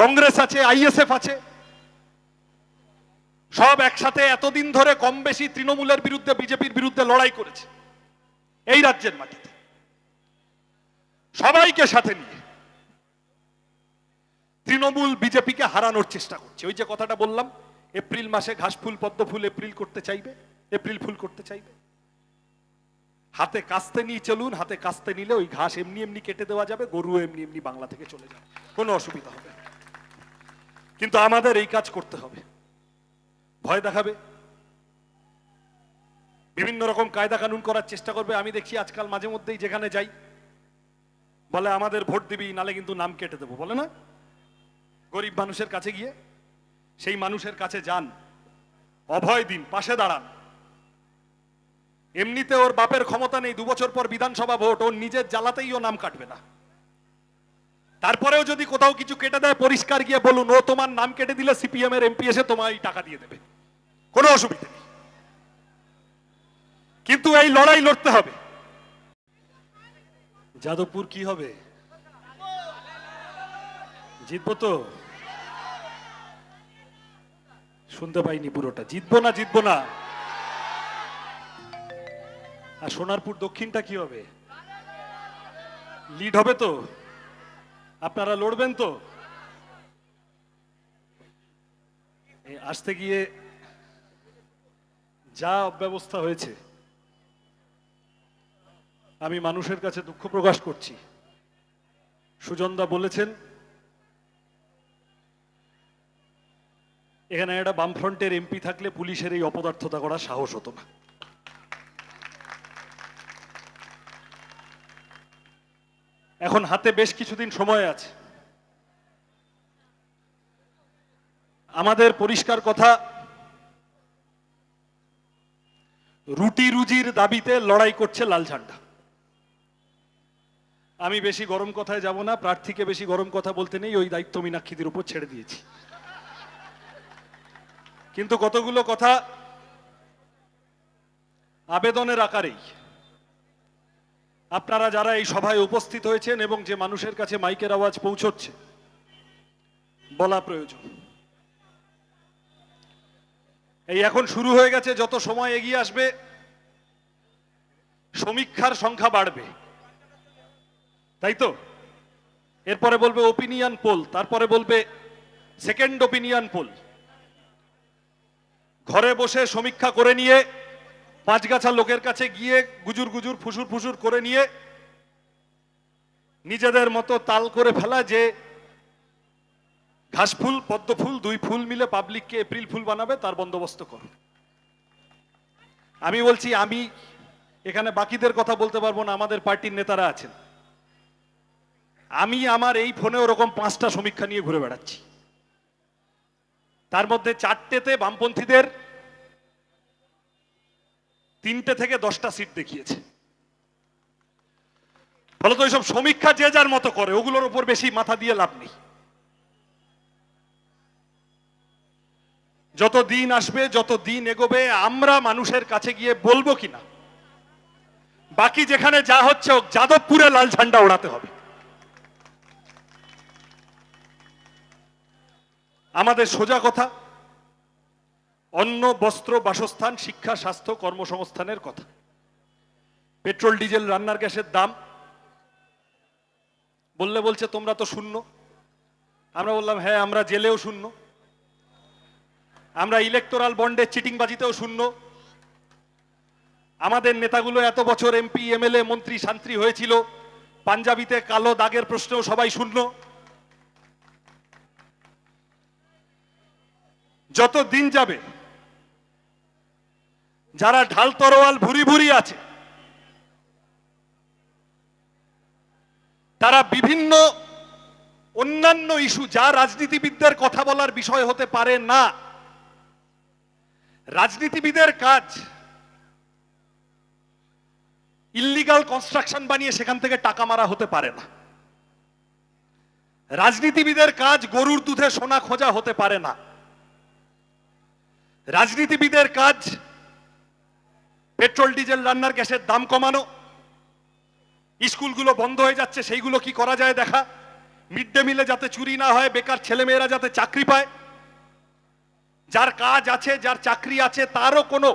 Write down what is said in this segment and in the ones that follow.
কংগ্রেস আছে আইএসএফ আছে। সব একসাথে এতদিন ধরে কম বেশি তৃণমূলের বিরুদ্ধে, বিজেপির বিরুদ্ধে লড়াই করেছে। এই রাজ্যের মাটিতে। সবাইকে সাথে নিয়ে তৃণমূল বিজেপিকে হারানোর চেষ্টা করছে। ওই যে কথাটা বললাম, এপ্রিল মাসে ঘাস ফুল, পদ্ম ফুল এপ্রিল করতে চাইবে, এপ্রিল ফুল করতে চাইবে। হাতে কাস্তে নিয়ে চলুন, হাতে কাস্তে নিলে ওই ঘাস এমনি এমনি কেটে দেওয়া যাবে গরু এমনি এমনি বাংলা থেকে চলে যাবে। কোনো অসুবিধা হবে না। কিন্তু আমাদের এই কাজ করতে হবে। ভয় দেখাবে। বিভিন্ন রকম কায়দা কানুন করার চেষ্টা করবে। আমি দেখি আজকাল মাঝে মধ্যেই যেখানে যাই, বলে আমাদের ভোট দিবি, নালে কিন্তু নাম কেটে দেবো, বলে না? গরিব মানুষের কাছে গিয়ে, সেই মানুষের কাছে যান। অভয় দিন, পাশে দাঁড়ান। এমনিতে ওর বাপের ক্ষমতা নেই, দু বছর পর বিধানসভা ভোট, ওর নিজের জ্বালাতেই ও নাম কাটবে না। তারপরেও যদি কোথাও কিছু কেটে দেয়, পরিষ্কার গিয়ে বলুন, ও, তোমার নাম কেটে দিলে সিপিএম এর এমপি এসে তোমায় টাকা দিয়ে দেবে। কোনো অসুবিধা নেই। কিন্তু এই লড়াই লড়তে হবে। যাদবপুর কি হবে? জিতবো তো? শুনতে পাইনি পুরোটা। জিতবো না জিতবো না। আর সোনারপুর দক্ষিণটা কি হবে? লিড হবে তো? আপনারা লড়বেন তো। আসতে গিয়ে যা ব্যবস্থা হয়েছে, আমি মানুষের কাছে দুঃখ প্রকাশ করছি। সুজনদা বলেছেন, এখানে একটা বামফ্রন্টের এমপি থাকলে পুলিশের এই অপদার্থতা করার সাহস হতো না। এখন হাতে বেশ কিছুদিন সময় আছে। আমাদের পরিষ্কার কথা, রুটি রুজির দাবিতে লড়াই করছে লাল ঝান্ডা। আমি বেশি গরম কথায় যাব না, প্রার্থীকে বেশি গরম কথা বলতে নেই, ওই দায়িত্ব মীনাক্ষীদের উপর ছেড়ে দিয়েছি। কিন্তু কতগুলো কথা আবেদনের আকারেই। আপনারা যারা এই সভায় উপস্থিত হয়েছেন এবং যে মানুষের কাছে মাইকের আওয়াজ পৌঁছচ্ছে, বলা প্রয়োজন। এই এখন শুরু হয়ে গেছে, যত সময় এগিয়ে আসবে, সমীক্ষার সংখ্যা বাড়বে। তাই তো? এরপরে বলবে ওপিনিয়ন পোল তারপরে বলবে সেকেন্ড ওপিনিয়ন পোল ঘরে বসে সমীক্ষা করে নিয়ে পাঁচগাছা লোকের কাছে গিয়ে গুজুর গুজুর ফুসুর ফুসুর করে নিয়ে নিজেদের মতো তাল করে ফেলা যে ঘাস ফুল, পদ্ম ফুল, দুই ফুল মিলে পাবলিককে এপ্রিল ফুল বানাবে, তার বন্দোবস্ত করো। আমি বলছি, আমি এখানে বাকিদের কথা বলতে পারব না, আমাদের পার্টির নেতারা আছেন। আমি আমার এই ফোনে ওরকম পাঁচটা সমীক্ষা নিয়ে ঘুরে বেড়াচ্ছি। তার মধ্যে চারটেতে বামপন্থীদের তিনটে থেকে দশটা সিট দেখিয়েছে। ফলত ওইসব সমীক্ষা যে যার মতো করে, ওগুলোর উপর বেশি মাথা দিয়ে লাভ নেই। যত দিন আসবে, যত দিন এগোবে, আমরা মানুষের কাছে গিয়ে বলব কিনা? বাকি যেখানে যা হচ্ছে যাদবপুরে লাল ঝান্ডা ওড়াতে হবে। আমাদের সোজা কথা অন্ন, বস্ত্র, বাসস্থান, শিক্ষা, স্বাস্থ্য, কর্মসংস্থানের কথা। পেট্রোল, ডিজেল, রান্নার গ্যাসের দাম। বললে বলছে, তোমরা তো শূন্য। আমরা বললাম হ্যাঁ আমরা জেলেও শূন্য। আমরা ইলেকটোরাল বন্ডের চিটিংবাজিতেও শূন্য। আমাদের নেতাগুলো এত বছর এমপি এমএলএ মন্ত্রী, শান্ত্রী হয়েছিল, পাঞ্জাবিতে কালো দাগের প্রশ্নেও সবাই শূন্য। যত দিন যাবে যারা ঢাল তরোয়াল ভুরি ভুরি আছে, তারা বিভিন্ন অন্যান্য ইস্যু, যা রাজনীতিবিদদের কথা বলার বিষয় হতে পারে না। রাজনীতিবিদের কাজ ইল্লিগাল কনস্ট্রাকশন বানিয়ে সেখান থেকে টাকা মারা হতে পারে না। রাজনীতিবিদের কাজ গরুর দুধে সোনা খোঁজা হতে পারে না। রাজনীতিবিদের কাজ পেট্রোল, ডিজেল, রান্নার গ্যাসের দাম কমানো। স্কুলগুলো বন্ধ হয়ে যাচ্ছে, সেইগুলো কি করা যায় দেখা। মিড ডে মিলে যাতে চুরি না হয়, বেকার ছেলেমেয়েরা যাতে চাকরি পায়। যার কাজ আছে, যার চাকরি আছে, তারও কোনো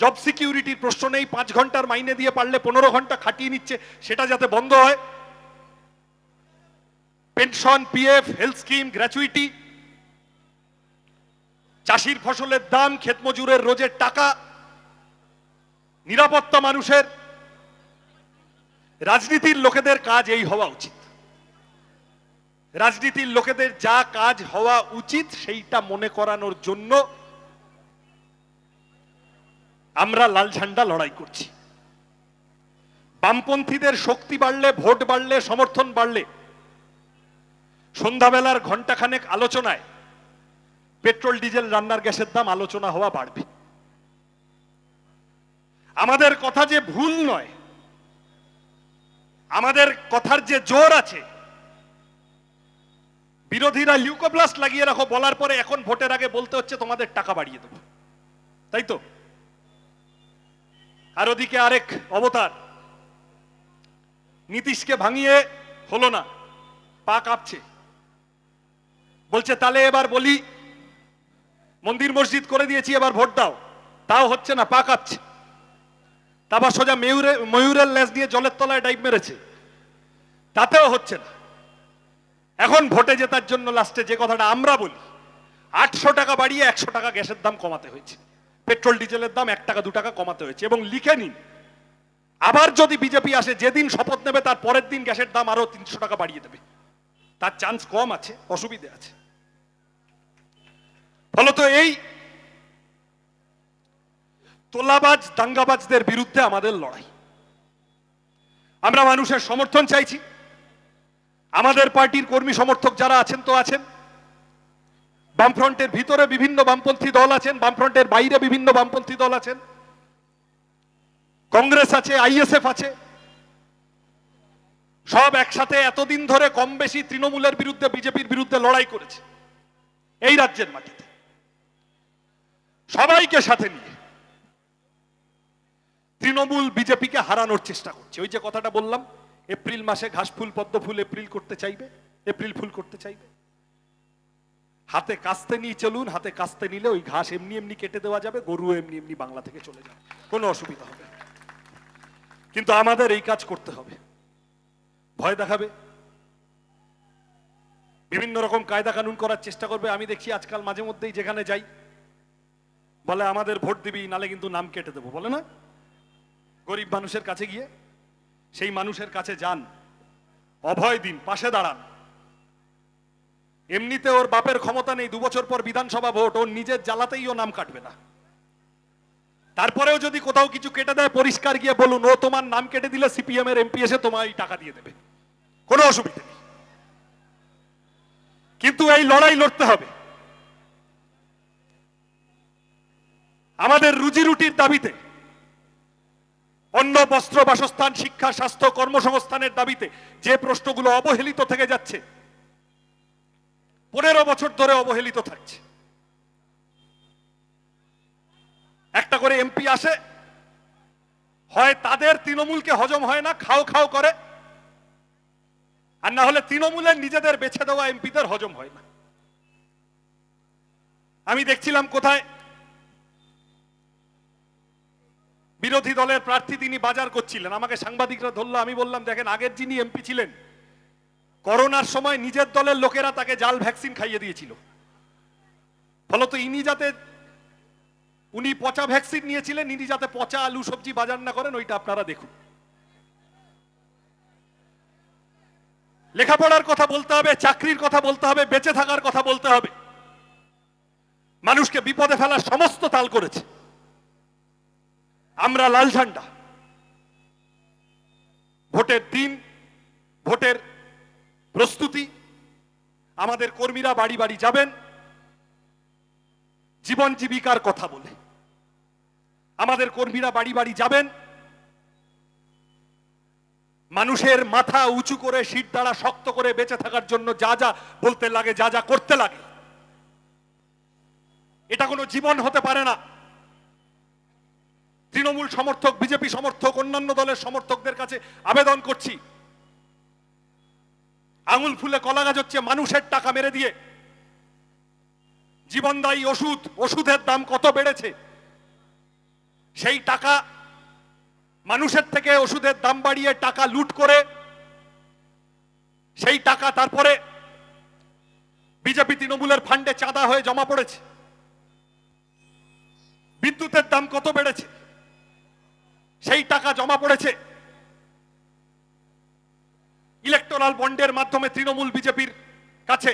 জব সিকিউরিটির প্রশ্ন নেই। পাঁচ ঘণ্টার মাইনে দিয়ে পারলে পনেরো ঘণ্টা খাটিয়ে নিচ্ছে, সেটা যাতে বন্ধ হয়। Pension, PF, health scheme, gratuity. চাষির ফসলের দাম, ক্ষেত মজুরের রোজের টাকা। নিরাপত্তা মানুষের রাজনীতির লোকেদের কাজ এই হওয়া উচিত। রাজনীতির লোকেদের যা কাজ হওয়া উচিত সেইটা মনে করানোর জন্য আমরা লাল ঝান্ডা লড়াই করছি। বামপন্থীদের শক্তি বাড়লে, ভোট বাড়লে, সমর্থন বাড়লে, সন্ধ্যাবেলার ঘন্টাখানেক আলোচনায় পেট্রোল, ডিজেল, রান্নার গ্যাসের দাম আলোচনা হওয়া বাড়বে। আমাদের কথা যে ভুল নয়, আমাদের কথার যে জোর আছে, বিরোধীরা লিউকোপ্লাস্ট লাগিয়ে রাখো, বলার পরে এখন ভোটের আগে বলতে হচ্ছে তোমাদের টাকা বাড়িয়ে দেবো। তাই তো? আর ওদিকে আরেক অবতার, নীতিশকে ভাঙিয়ে হলো না, পা কাঁপছে। বলছে তাহলে এবার বলি, মন্দির মসজিদ করে দিয়েছি, এবার ভোট দাও। তাও হচ্ছে না, পা কাঁপছে। তারপর সোজা ময়ূরে, ময়ূরের লেজ দিয়ে জলের তলায় ডাইভ মেরেছে। তাতেও হচ্ছে না। এখন ভোটে জেতার জন্য লাস্টে যে কথাটা আমরা বলি, আটশো টাকা বাড়িয়ে একশো টাকা গ্যাসের দাম কমাতে হয়েছে। পেট্রোল, ডিজেলের দাম এক টাকা, দু টাকা কমাতে হয়েছে। এবং লিখে নিন, আবার যদি বিজেপি আসে, যেদিন শপথ নেবে, তার পরের দিন গ্যাসের দাম আরও তিনশো টাকা বাড়িয়ে দেবে। তার চান্স কম আছে, অসুবিধে আছে। ফলত এই তোলাবাজ, দাঙ্গাবাজদের বিরুদ্ধে আমাদের লড়াই। আমরা মানুষের সমর্থন চাইছি। আমাদের পার্টির কর্মী সমর্থক যারা আছেন তো আছেন। বামফ্রন্টের ভিতরে বিভিন্ন বামপন্থী দল আছেন, বামফ্রন্টের বাইরে বিভিন্ন বামপন্থী দল আছেন। কংগ্রেস আছে আইএসএফ আছে। সব একসাথে এতদিন ধরে কম বেশি তৃণমূলের বিরুদ্ধে, বিজেপির বিরুদ্ধে লড়াই করেছে। এই রাজ্যের মাটিতে। সবাইকে সাথে নিয়ে তৃণমূল বিজেপিকে হারানোর চেষ্টা করছে। ওই যে কথাটা বললাম, এপ্রিল মাসে ঘাস ফুল, পদ্ম ফুল এপ্রিল করতে চাইবে? এপ্রিল ফুল করতে চাইবে? হাতে কাস্তে নিয়ে চলুন, হাতে কাস্তে নিলে ওই ঘাস এমনি এমনি কেটে দেওয়া যাবে গরু এমনি এমনি বাংলা থেকে চলে যাবে। কোনো অসুবিধা হবে কিন্তু আমাদের এই কাজ করতে হবে। ভয় দেখাবে। বিভিন্ন রকম কায়দা কানুন করার চেষ্টা করবে। আমি দেখি আজকাল মাঝে মধ্যেই যেখানে যাই, বলে আমাদের ভোট দিবি, নালে কিন্তু নাম কেটে দেবো, বলে না? গরিব মানুষের কাছে গিয়ে, সেই মানুষের কাছে যান, অভয় দিন, পাশে দাঁড়ান। এমনিতে ওর বাপের ক্ষমতা নেই, দু বছর পর বিধানসভা ভোট, ওর নিজের জ্বালাতেই ও নাম কাটবে না। তারপরেও যদি কোথাও কিছু কেটে দেয়, পরিষ্কার গিয়ে বলুন, ও তোমার নাম কেটে দিলে সিপিএম এর এমপি এসে তোমায় টাকা দিয়ে দেবে। কোনো অসুবিধা নেই। কিন্তু এই লড়াই লড়তে হবে। আমাদের রুজি রুটির দাবিতে অন্ন, বস্ত্র, বাসস্থান, শিক্ষা, স্বাস্থ্য, কর্মসংস্থানের দাবিতে যে প্রশ্নগুলো অবহেলিত থেকে যাচ্ছে, পনেরো বছর ধরে অবহেলিত থাকছে। একটা করে এমপি আসে, হয় তাদের তৃণমূলকে হজম হয় না, খাও খাও করে, আর না হলে তৃণমূলের নিজেদের বেছে দেওয়া এমপিদের হজম হয় না। আমি দেখছিলাম কোথায় বিরোধী দলের প্রার্থী তিনি বাজার করছিলেন। আমাকে সাংবাদিকরা ধরলো, আমি বললাম, দেখেন, আগের যিনি এমপি ছিলেন, করোনার সময় নিজের দলের লোকেরা তাকে জাল ভ্যাকসিন খাইয়ে দিয়েছিল। ফলত ইনি যাতে, উনি পচা ভ্যাকসিন নিয়েছিলেন, ইনি যাতে পচা আলু সবজি বাজার না করেন, ওইটা আপনারা দেখুন। লেখাপড়ার কথা বলতে হবে, চাকরির কথা বলতে হবে, বেঁচে থাকার কথা বলতে হবে। মানুষকে বিপদে ফেলার সমস্ত তাল করেছে। আমরা লাল ঝান্ডা। ভোটের দিন, ভোটের প্রস্তুতি, আমাদের কর্মীরা বাড়ি বাড়ি যাবেন, জীবন জীবিকার কথা বলে। আমাদের কর্মীরা বাড়ি বাড়ি যাবেন, মানুষের মাথা উঁচু করে শীত দ্বারা শক্ত করে বেঁচে থাকার জন্য যা যা বলতে লাগে, যা যা করতে লাগে। এটা কোনো জীবন হতে পারে না। তৃণমূল সমর্থক, বিজেপি সমর্থক, অন্যান্য দলের সমর্থকদের কাছে আবেদন করছি। আঙুল ফুলে কলা গাছ হচ্ছে মানুষের টাকা মেরে দিয়ে। জীবনদায়ী ওষুধ, ওষুধের দাম কত বেড়েছে? সেই টাকা মানুষের থেকে ওষুধের দাম বাড়িয়ে টাকা লুট করে, সেই টাকা তারপরে বিজেপি তৃণমূলের ফান্ডে চাঁদা হয়ে জমা পড়েছে। বিদ্যুতের দাম কত বেড়েছে? সেই টাকা জমা পড়েছে। ইলেকটোরাল বন্ডের মাধ্যমে তৃণমূল বিজেপির কাছে।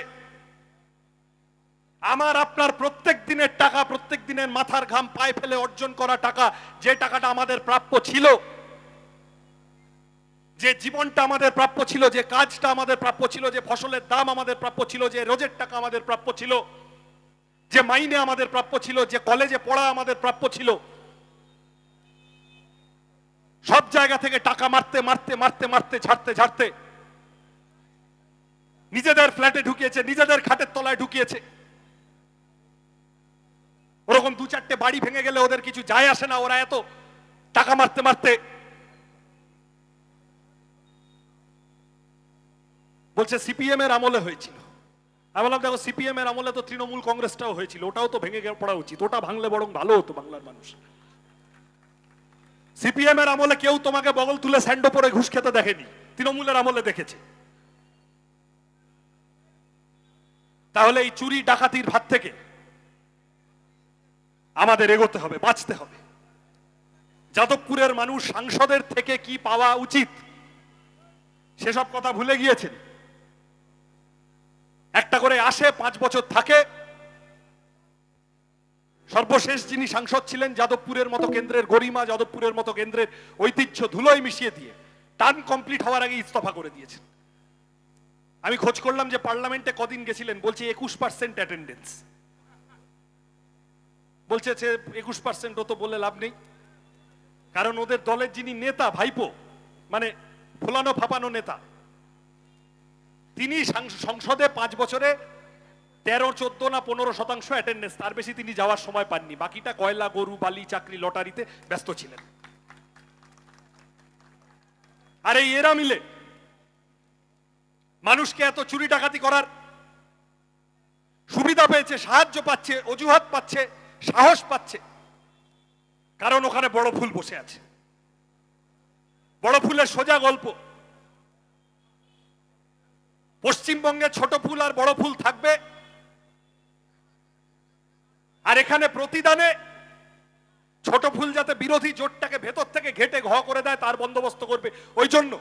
আমার, আপনার প্রত্যেক দিনের টাকা, প্রত্যেক দিনের মাথার ঘাম পায়ে ফেলে অর্জন করা টাকা, যে টাকাটা আমাদের প্রাপ্য ছিল, যে জীবনটা আমাদের প্রাপ্য ছিল, যে কাজটা আমাদের প্রাপ্য ছিল, যে ফসলের দাম আমাদের প্রাপ্য ছিল, যে রোজের টাকা আমাদের প্রাপ্য ছিল, যে মাইনে আমাদের প্রাপ্য ছিল, যে কলেজে পড়া আমাদের প্রাপ্য ছিল সব জায়গা থেকে টাকা মারতে মারতে মারতে মারতে, ঝাড়তে ঝাড়তে। নিজেদের ফ্ল্যাটে ঢুকিয়েছে, নিজেদের খাটের তলায় ঢুকিয়েছে। ওরকম দু চারটে বাড়ি ভেঙে গেলে ওদের কিছু যায় আসে না, ওরা এত টাকা মারতে মারতে। বলছে সিপিএম এর আমলে হয়েছিল। আমি বললাম, দেখো সিপিএম এর আমলে তো তৃণমূল কংগ্রেসটাও হয়েছিল, ওটাও তো ভেঙে পড়া উচিত। ওটা ভাঙলে বরং ভালো হতো বাংলার মানুষ। সিপিএম এর আমলে কেউ তোমাকে বগল তুলে স্যান্ডো পরে ঘুষ খেতে দেখেনি। তৃণমূলের আমলে দেখেছে। তাহলে এই চুরি ডাকাতির ভাত থেকে আমাদের এগোতে হবে, বাঁচতে হবে। যাদবপুরের মানুষ সাংসদের থেকে কি পাওয়া উচিত, সেসব কথা ভুলে গিয়েছেন। একটা করে আসে, পাঁচ বছর থাকে সর্বশেষ যিনি সাংসদ ছিলেন যাদবপুরের মতো কেন্দ্রের গরিমা যাদবপুরের মতো কেন্দ্রের ঐতিহ্য ধুলোয় মিশিয়ে দিয়ে টার্ম কমপ্লিট হওয়ার আগে ইস্তফা করে দিয়েছেন। আমি খোঁজ করলাম যে পার্লামেন্টে কদিন গেছিলেন, বলছে একুশ পার্সেন্ট অ্যাটেন্ডেন্স বলছে যে একুশ পার্সেন্ট ও তো বলে লাভ নেই। কারণ ওদের দলের যিনি নেতা, ভাইপো মানে ফোলানো ফাপানো নেতা, তিনি সংসদে পাঁচ বছরে তেরো, চোদ্দ না পনেরো শতাংশ অ্যাটেন্ডেন্স তার বেশি তিনি যাওয়ার সময় পাননি। বাকিটা কয়লা, গরু, বালি, চাকরি, লটারিতে ব্যস্ত ছিলেন। আর এই এরা মিলে মানুষকে এত চুরি ডাকাতি করার সুবিধা পেয়েছে, সাহায্য পাচ্ছে, অজুহাত পাচ্ছে, সাহস পাচ্ছে। কারণ ওখানে বড় ফুল বসে আছে। বড় ফুলের সোজা গল্প। পশ্চিমবঙ্গে ছোট ফুল আর বড় ফুল থাকবে আর এখানে প্রতিদানে ছোট ফুল যাতে বিরোধী জোটটাকে ভেতর থেকে ঘেটে ঘ করে দেয়, তার বন্দোবস্ত করবে। ওই জন্য